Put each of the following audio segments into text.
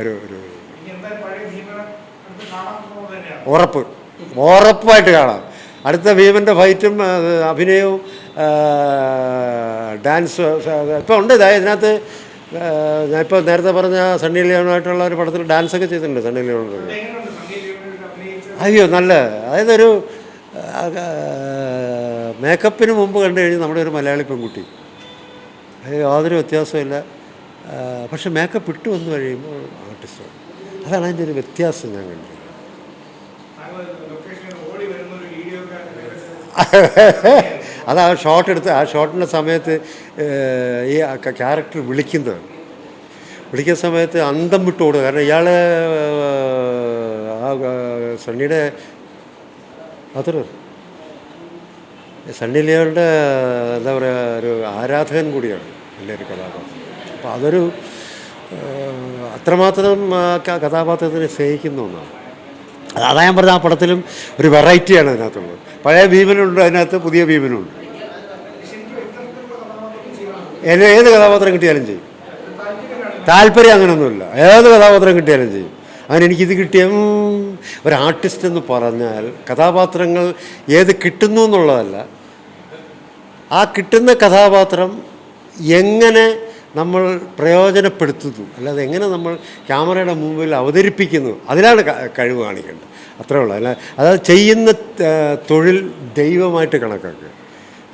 ഒരു ഒരു ഉറപ്പ്. ഉറപ്പായിട്ട് കാണാം. അടുത്ത ഭീമന്റെ ഫൈറ്റും അഭിനയവും ഡാൻസ് ഇപ്പോൾ ഉണ്ട്. ഇതാ ഇതിനകത്ത് ഞാൻ ഇപ്പോൾ നേരത്തെ പറഞ്ഞ സണ്ണി ലിയോണായിട്ടുള്ള ഒരു പടത്തിൽ ഡാൻസ് ഒക്കെ ചെയ്തിട്ടുണ്ട് സണ്ണി ലിയോണിൽ അയ്യോ നല്ല. അതായത് ഒരു മേക്കപ്പിന് മുമ്പ് കണ്ടു കഴിഞ്ഞാൽ നമ്മുടെ ഒരു മലയാളി പെൺകുട്ടി. അത് യാതൊരു വ്യത്യാസമില്ല പക്ഷെ മേക്കപ്പ് ഇട്ട് വന്നു കഴിയുമ്പോൾ ആർട്ടിസ്റ്റ് അതാണ് അതിന്റെ ഒരു വ്യത്യാസം ഞാൻ കണ്ടത്. അത് ആ ഷോട്ട് എടുത്ത് ആ ഷോട്ടിന്റെ സമയത്ത് ഈ ക്യാരക്ടർ വിളിക്കുന്നത്. വിളിക്കുന്ന സമയത്ത് അന്തം വിട്ട് ഓടുക കാരണം ഇയാൾ ആ സണ്ണിയുടെ അതൊരു സണ്ണി ലിയോളുടെ എന്താ പറയുക ഒരു ആരാധകൻ കൂടിയാണ് എന്റെ ഒരു കഥാപാത്രം. അപ്പോൾ അതൊരു അത്രമാത്രം കഥാപാത്രത്തിന് സ്നേഹിക്കുന്ന ഒന്നാണ്. അതാ ഞാൻ പറഞ്ഞ ആ പടത്തിലും ഒരു വെറൈറ്റിയാണ് അതിനകത്തുള്ളത്. പഴയ ഭീമനുണ്ട് അതിനകത്ത് പുതിയ ഭീമനുണ്ട്. എന്നെ ഏത് കഥാപാത്രം കിട്ടിയാലും ചെയ്യും. താല്പര്യം അങ്ങനെയൊന്നുമില്ല ഏത് കഥാപാത്രം കിട്ടിയാലും ചെയ്യും. അങ്ങനെ എനിക്കിത് കിട്ടിയ ഒരു ആർട്ടിസ്റ്റ് എന്ന് പറഞ്ഞാൽ കഥാപാത്രങ്ങൾ ഏത് കിട്ടുന്നു എന്നുള്ളതല്ല. ആ കിട്ടുന്ന കഥാപാത്രം എങ്ങനെ നമ്മൾ പ്രയോജനപ്പെടുത്തുന്നു. അല്ലാതെ എങ്ങനെ നമ്മൾ ക്യാമറയുടെ മുമ്പിൽ അവതരിപ്പിക്കുന്നു അതിലാണ് കഴിവ് കാണിക്കേണ്ടത്. അത്രേ ഉള്ളൂ. അല്ല അതായത് ചെയ്യുന്ന തൊഴിൽ ദൈവമായിട്ട് കണക്കാക്കുക.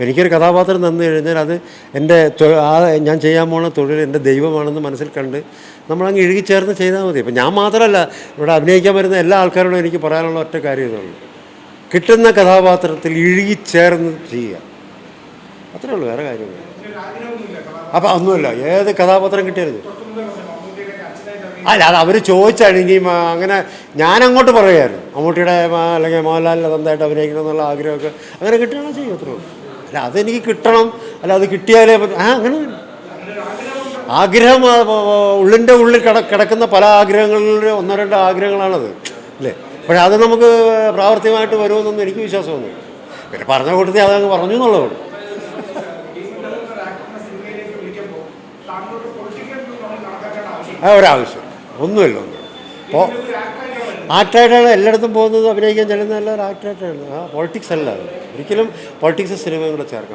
എനിക്കൊരു കഥാപാത്രം തന്നു കഴിഞ്ഞാൽ അത് എന്റെ ആ ഞാൻ ചെയ്യാൻ പോണ തൊഴിൽ എന്റെ ദൈവമാണെന്ന് മനസ്സിൽ കണ്ട് നമ്മളങ്ങ് ഇഴുകിച്ചേർന്ന് ചെയ്താൽ മതി. ഇപ്പം ഞാൻ മാത്രമല്ല ഇവിടെ അഭിനയിക്കാൻ വരുന്ന എല്ലാ ആൾക്കാരോടും എനിക്ക് പറയാനുള്ള ഒറ്റ കാര്യം ഇതുള്ളൂ. കിട്ടുന്ന കഥാപാത്രത്തിൽ ഇഴുകിച്ചേർന്ന് ചെയ്യുക. അത്രേ ഉള്ളൂ വേറെ കാര്യമില്ല. അപ്പം ഒന്നുമില്ല ഏത് കഥാപാത്രം അഭിനയിച്ച അല്ല അത് അവർ ചോദിച്ചാണെങ്കിൽ അങ്ങനെ ഞാൻ അങ്ങോട്ട് പറയുമായിരുന്നു മമ്മൂട്ടിയുടെ ആ, അല്ലെങ്കിൽ മോഹൻലാലിന്റെ സ്വന്തമായിട്ട് അഭിനയിക്കണം എന്നുള്ള ആഗ്രഹമൊക്കെ അങ്ങനെ കിട്ടുകയാണോ ചെയ്യും അത്രേ ഉള്ളൂ. അല്ല അതെനിക്ക് കിട്ടണം അല്ല അത് കിട്ടിയാലേ. ആ അങ്ങനെ ആഗ്രഹം ഉള്ളിന്റെ ഉള്ളിൽ കിട കിടക്കുന്ന പല ആഗ്രഹങ്ങളിൽ ഒന്നോ രണ്ടോ ആഗ്രഹങ്ങളാണത് അല്ലേ? പക്ഷേ അത് നമുക്ക് പ്രാവർത്തികമായിട്ട് വരുമെന്നൊന്നും എനിക്ക് വിശ്വാസമൊന്നും പിന്നെ പറഞ്ഞ കൂട്ടത്തിൽ അതങ്ങ് പറഞ്ഞു എന്നുള്ളതാണ് ഒരാവശ്യം. ഒന്നുമില്ല ഒന്നും അപ്പോൾ ആക്ടറായിട്ടാണ് എല്ലായിടത്തും പോകുന്നത് അഭിനയിക്കാൻ ചെല്ലുന്ന എല്ലാവരും ആക്ടറായിട്ടാണ് ആ പൊളിറ്റിക്സ് അല്ല. ഒരിക്കലും പൊളിറ്റിക്സ് സിനിമയും കൂടെ ചേർക്കാം